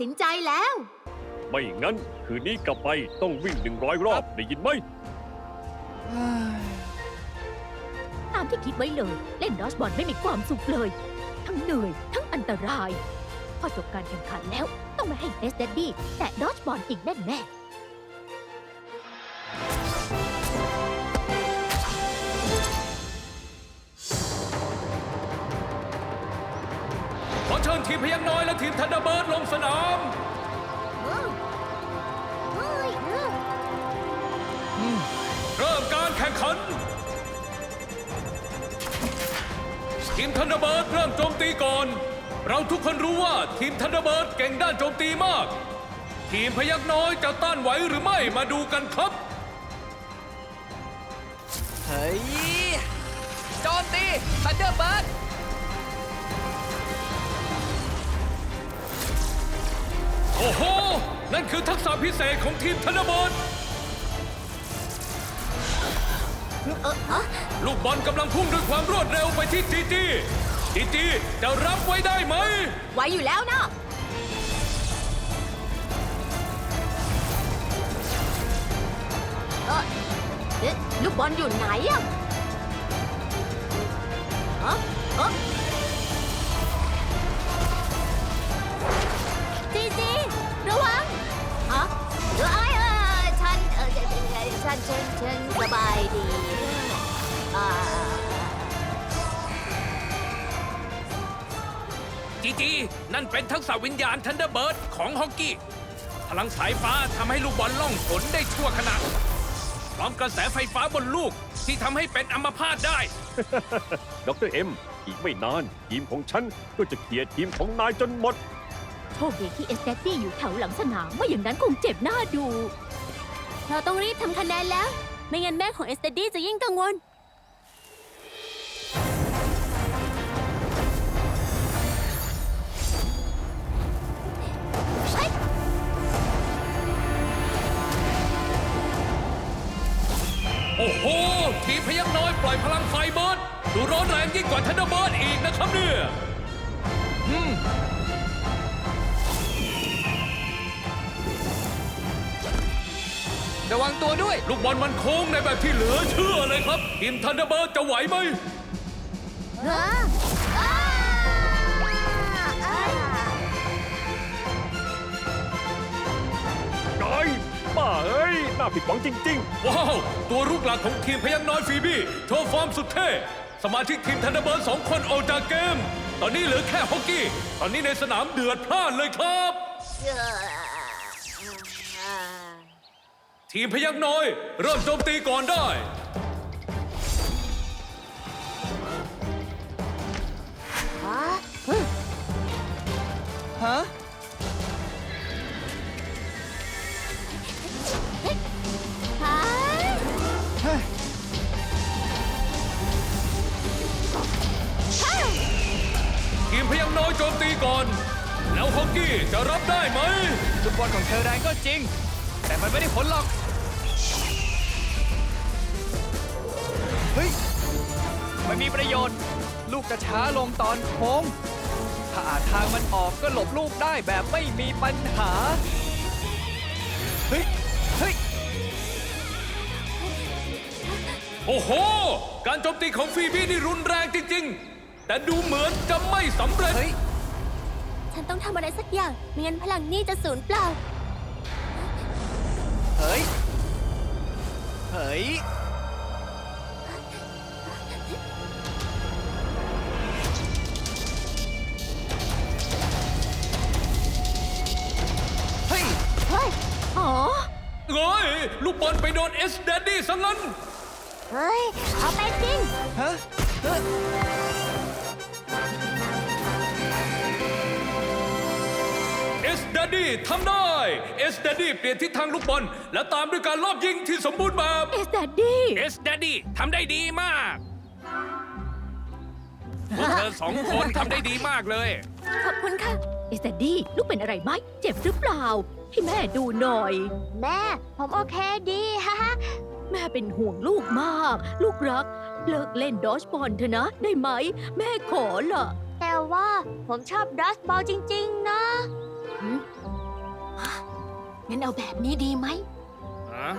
ที่18ต้องตัดสินใจแล้ว ไม่งั้น คืนนี้กลับไปต้องวิ่งหนึ่งร้อยรอบได้ยินไหม ตามที่คิดไว้เลย เล่นดอชบอลไม่มีความสุขเลย ทั้งเหนื่อย ทั้งอันตราย พอจบการแข่งขันแล้วต้องไม่ให้เอสเดดดี้แต่ดอชบอลอีกแน่แน่ข แข่งขัน ทีมทันเดอร์เบิร์ดเริ่มโจมตีก่อน เราทุกคนรู้ว่าทีมทันเดอร์เบิร์ดเก่งด้านโจมตีมาก ทีมพยักน้อยจะต้านไหวหรือไม่มาดูกันครับ เฮ้ย โจมตีทันเดอร์เบิร์ดโอ้โห นั่นคือทักษะพิเศษของทีมทันเดอร์เบิร์ด ลูกบอลกำลังพุ่งด้วยความรวดเร็วไปที่จีจีจีจีจะรับไว้ได้ไหม ไว้อยู่แล้วนะเออเอ๊ะลูกบอลอยู่ไหนอะฮะเออจีจีระวังฮะเออเออฉันเออฉันฉันฉันสบายดี จีจีนั่นเป็นทักษะวิญญาณทันเดอร์เบิร์ดของฮอกกี้ พลังสายฟ้าทำให้ลูกบอลล่องหนได้ชั่วขณะพร้อมกระแสไฟฟ้าบนลูกที่ทำให้เป็นอัมพาตได้ ดรเอ็ม อีกไม่นาน ทีมของฉันก็จะเคลียร์ทีมของนายจนหมด โชคดีที่เอสเดดดี้อยู่แถวหลังสนามไม่อย่างนั้นคงเจ็บหน้าดู เราต้องรีบทำคะแนนแล้ว ไม่งั้นแม่ของเอสเตดี้จะยิ่งกังวล โอ้โห ทีมพยักน้อยปล่อยพลังไฟเบิร์ดดูร้อนแรงยิ่งกว่าทันเดอร์เบิร์ดอีกนะครับเนี่ยระวังตัวด้วย ลูกบอลมันโค้งในแบบที่เหลือเชื่อเลยครับ ทีมทันเดอร์เบิร์ดจะไหวไหมนายบ้าเอ้ย น่าผิดหวังจริง ว้าว ตัวรุกหลักของทีมพยักน้อยฟีบี้โชว์ฟอร์มสุดเท่ สมาชิกทีมทันเดอร์เบิร์ดสองคนออกจากเกม ตอนนี้เหลือแค่ฮอกกี้ ตอนนี้ในสนามเดือดพล่านเลยครับทีมพยักน้อย เริ่มโจมตีก่อนได้ ก่อน แล้วฮอกกี้จะรับได้ไหม ลูกบอลของเธอแรงก็จริง แต่มันไม่ได้ผลหรอก เฮ้ยไม่มีประโยชน์ ลูกจะช้าลงตอนโค้ง ถ้าอาจทางมันออกก็หลบลูกได้แบบไม่มีปัญหา เฮ้ย เฮ้ย โอ้โห การโจมตีของฟีบี้นี่รุนแรงจริง ๆ แต่ดูเหมือนจะไม่สำเร็จ เฮ้ย ฉันต้องทำอะไรสักอย่างไม่งั้นพลังนี่จะสูญเปล่า เฮ้ย เฮ้ย เฮ้ย เฮ้ย อ๋อเอ้ย ลูกบอลไปโดนเอสแดดดี้ซะงั้น เฮ้ย เอาไปจริง ฮะเฮ้ย ดดดี้ทำได้ เอสแดดดี้เปลี่ยนทิศทางลูกบอล และตามด้วยการลอบยิงที่สมบูรณ์แบบ เอสเดดดี้เอสแดดดี้ทำได้ดีมากพวกเธอสองคนทำได้ดีมากเลย ขอบคุณค่ะ เอสเดดดี้ลูกเป็นอะไรไหม เจ็บหรือเปล่า ให้แม่ดูหน่อย แม่ ผมโอเคดีฮ่าฮ่าแม่เป็นห่วงลูกมาก ลูกรัก เลิกเล่นดอชบอลเถอะนะ ได้ไหม แม่ขอละแต่แต่ว่าผมชอบดัสบอลจริง ๆ นะ งั้นเอาแบบนี้ดีไหมฮะ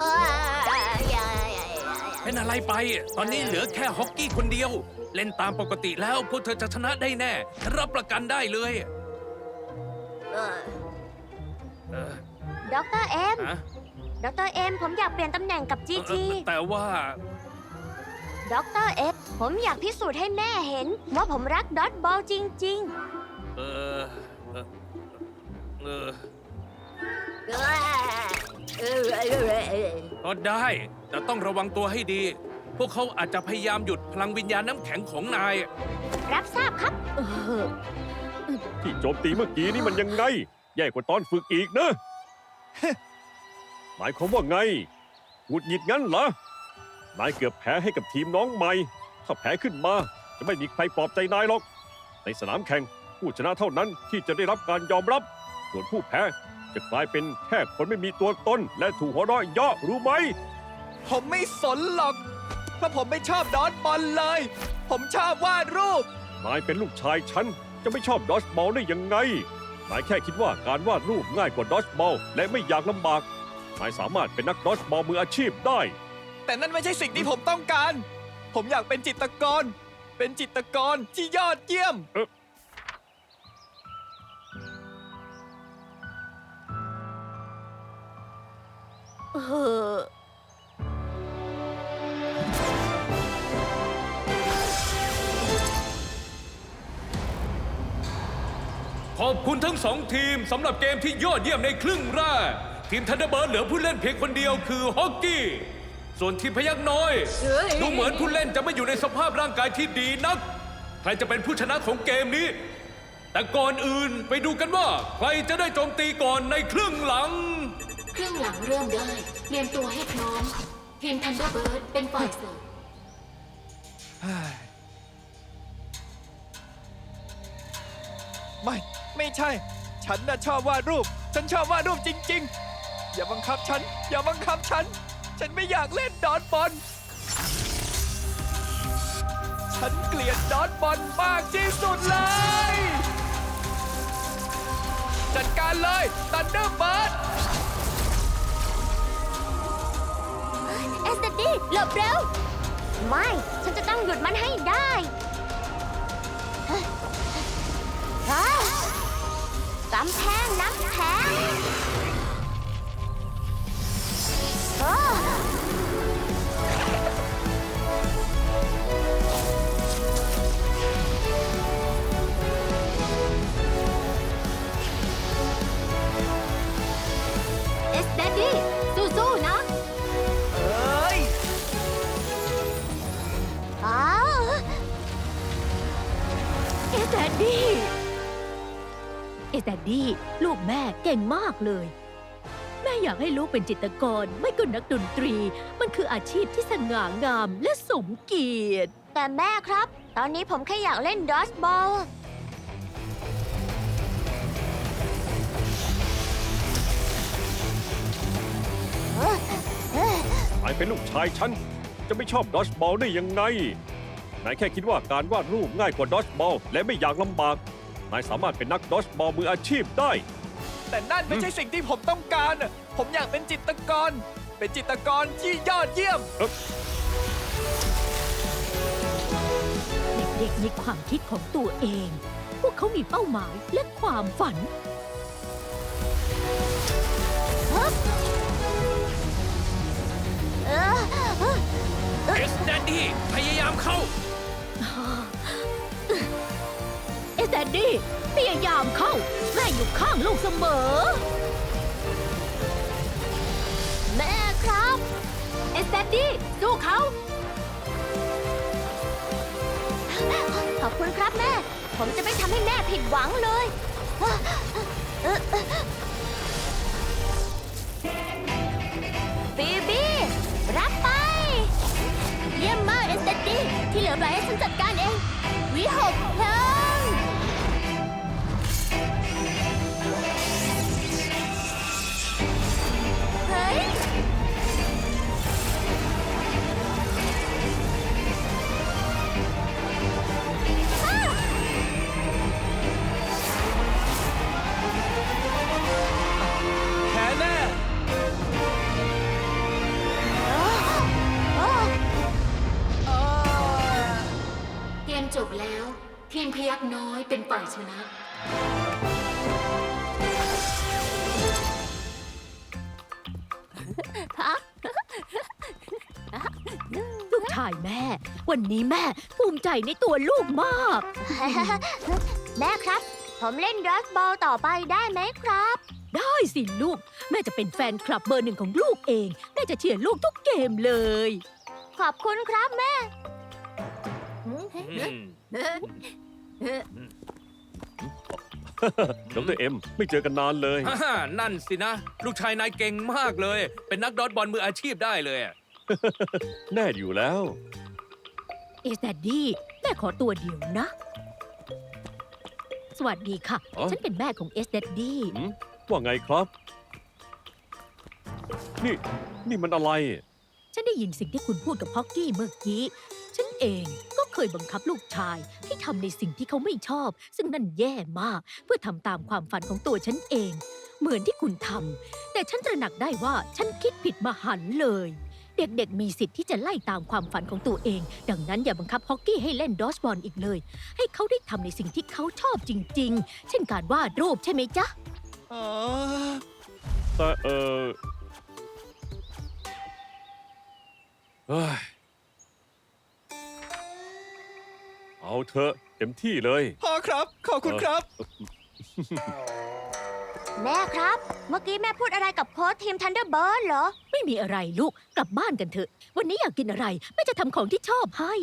เอ้ยอย่าอย่าอย่าอย่าเป็นอะไรไป ตอนนี้เหลือแค่ฮอกกี้คนเดียว เล่นตามปกติแล้วพวกเธอจะชนะได้แน่ รับประกันได้เลยเออเออดรเอ็ม ฮะดรเอ็ม ผมอยากเปลี่ยนตำแหน่งกับจีเออจีแต่ว่าดรเอ็ม ผมอยากพิสูจน์ให้แม่เห็น ว่าผมรักดอทบอลจริง เออเออ เออๆก็ได้ แต่ต้องระวังตัวให้ดี พวกเขาอาจจะพยายามหยุดพลังวิญญาณน้ำแข็งของนาย รับทราบครับเออที่โจมตีเมื่อกี้นี่มันยังไง แย่กว่าตอนฝึกอีกนะ หมายความว่าไงหงุดหงิดงั้นเหรอ นายเกือบแพ้ให้กับทีมน้องใหม่ ถ้าแพ้ขึ้นมา จะไม่มีใครปลอบใจนายหรอก ในสนามแข่งผู้ชนะเท่านั้นที่จะได้รับการยอมรับ ส่วนผู้แพ้จะกลายเป็นแค่คนไม่มีตัวตน และถูกหัวเราะเยาะรู้ไหม ผมไม่สนหรอก เพราะผมไม่ชอบดอทบอลเลย ผมชอบวาดรูป นายเป็นลูกชายฉัน จะไม่ชอบดอชบอลได้ยังไง นายแค่คิดว่าการวาดรูปง่ายกว่าดอชบอลและไม่อยากลำบาก นายสามารถเป็นนักดอชบอลมืออาชีพได้ แต่นั่นไม่ใช่สิ่งที่ผมต้องการ ผมอยากเป็นจิตรกร เป็นจิตรกรที่ยอดเยี่ยม เออ ขอบคุณทั้งสองทีมสำหรับเกมที่ยอดเยี่ยมในครึ่งแรก ทีมทันเดอร์เบิร์ดเหลือผู้เล่นเพียงคนเดียวคือฮอกกี้ ส่วนทีมพยักน้อย ดูเหมือนผู้เล่นจะไม่อยู่ในสภาพร่างกายที่ดีนัก ใครจะเป็นผู้ชนะของเกมนี้ แต่ก่อนอื่นไปดูกันว่า ใครจะได้โจมตีก่อนในครึ่งหลังเครื่องหลังเริ่มได้เตรียมตัวให้พร้อมทีมทันเดอร์เบิร์ดเป็นฝ่ายเสิร์ฟไม่ ไม่ใช่ ฉันน่ะชอบวาดรูป ฉันชอบวาดรูปจริง ๆ อย่าบังคับฉัน อย่าบังคับฉัน ฉันไม่อยากเล่นดอทบอล ฉันเกลียดดอทบอลมากที่สุดเลย จัดการเลยตันเดอร์เบิร์ด อสเตดี้หลบเร็ว ไม่ ฉันจะต้องหยุดมันให้ได้เฮ้ยอ้าวกำแพงน้ำแข็งโอ้ ดดดี้ ลูกแม่เก่งมากเลย แม่อยากให้ลูกเป็นจิตรกร ไม่ก็นักดนตรี มันคืออาชีพที่สง่างามและสมเกียรติ แต่แม่ครับ ตอนนี้ผมแค่อยากเล่นดอสบอล นายเป็นลูกชายฉัน จะไม่ชอบดอชบอลได้ยังไง นายแค่คิดว่าการวาดรูปง่ายกว่าดอชบอลและไม่อยากลำบาก นายสามารถเป็นนักดอชบอลมืออาชีพได้ แต่นั่นไม่ใช่สิ่งที่ผมต้องการน่ะผมอยากเป็นจิตรกร เป็นจิตรกรที่ยอดเยี่ยม เด็กๆมีความคิดของตัวเอง พวกเขามีเป้าหมายและความฝัน เออเอสแดนดี้พยายามเข้า แดดดี้พยายามเข้า แม่อยู่ข้างลูกเสมอ แม่ครับ เอสเตดี้สู้เขา ขอบคุณครับแม่ ผมจะไม่ทำให้แม่ผิดหวังเลย บีบีรับไป เยี่ยมมากเอสเตดี้ที่เหลือปล่อยให้ฉันจัดการเอง วิหกเพลิายแม่ วันนี้แม่ภูมิใจในตัวลูกมาก แม่ครับ ผมเล่นดรัสบอลต่อไปได้ไหมครับ ได้สิลูก แม่จะเป็นแฟนคลับเบอร์หนึ่งของลูกเอง แม่จะเชียร์ลูกทุกเกมเลย ขอบคุณครับแม่อืมดรเอ็มไม่เจอกันนานเลยฮ่าฮ่านั่นสินะ ลูกชายนายเก่งมากเลย เป็นนักดอทบอลมืออาชีพได้เลยอะ แน่อยู่แล้ว เอสแดดดี้แม่ขอตัวเดียวนะ สวัสดีค่ะ อ๋อ ฉันเป็นแม่ของเอสแดดดี้หืมว่าไงครับ นี่ นี่มันอะไร ฉันได้ยินสิ่งที่คุณพูดกับฮอกกี้เมื่อกี้ ฉันเองก็เคยบังคับลูกชายให้ทำในสิ่งที่เขาไม่ชอบ ซึ่งนั่นแย่มาก เพื่อทำตามความฝันของตัวฉันเอง เหมือนที่คุณทำแต่ฉันตระหนักได้ว่าฉันคิดผิดมหันต์เลย เด็กๆ มีสิทธิ์ที่จะไล่ตามความฝันของตัวเอง ดังนั้นอย่าบังคับฮอกกี้ให้เล่นดอสบอลอีกเลย ให้เขาได้ทำในสิ่งที่เขาชอบจริง ๆ เช่นการวาดรูปใช่ไหมจ๊ะ อ๋อแต่เออเฮ้ยเอาเถอะเต็มที่เลย พ่อครับ ขอบคุณครับ แม่ครับ เมื่อกี้แม่พูดอะไรกับโค้ชทีมทันเดอร์เบิร์ดเหรอ ไม่มีอะไรลูกกลับบ้านกันเถอะ วันนี้อยากกินอะไรแม่จะทำของที่ชอบให้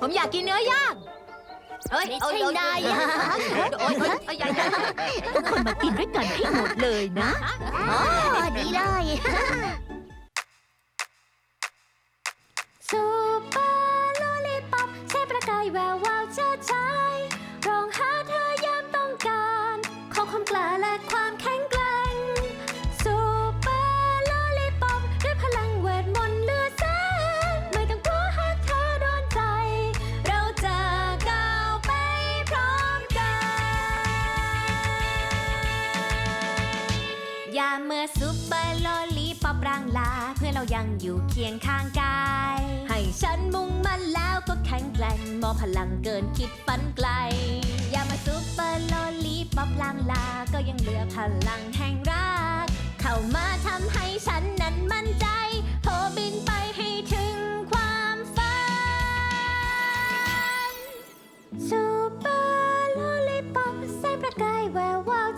ผมอยากกินเนื้อย่างเฮ้ยไม่ใช่นายอะโอ๊ยโอ๊ยโอ๊ยทุกคนมากินด้วยกันให้หมดเลยนะอ๋อดีเลยซูเปอร์โลลิปอปใช้ประกายแวววาวเชิดชายร้องหาเธอ ความกล้าและความแข็งแกร่งซูเปอร์โลลิปอปด้วยพลังเวทมนต์เลือดแสงไม่ต้องกลัวหากเธอโดนใจ เราจะก้าวไปพร้อมกัน อย่าเมื่อซุปเปอร์โลลีปอบร่างลา เพื่อเรายังอยู่เคียงข้างกาย ให้ฉันมุ่งมั่นแล้วก็แข็งแกร่งมองพลังเกินคิดฝันไกล อย่ามาซุปเปอร์โล ปอบลางลา ก็ยังเหลือพลังแห่งรัก เข้ามาทำให้ฉันนั้นมั่นใจโผบินไปให้ถึงความฝันซูเปอร์โลลิปอปแสงประกายแวววาว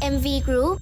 MV Group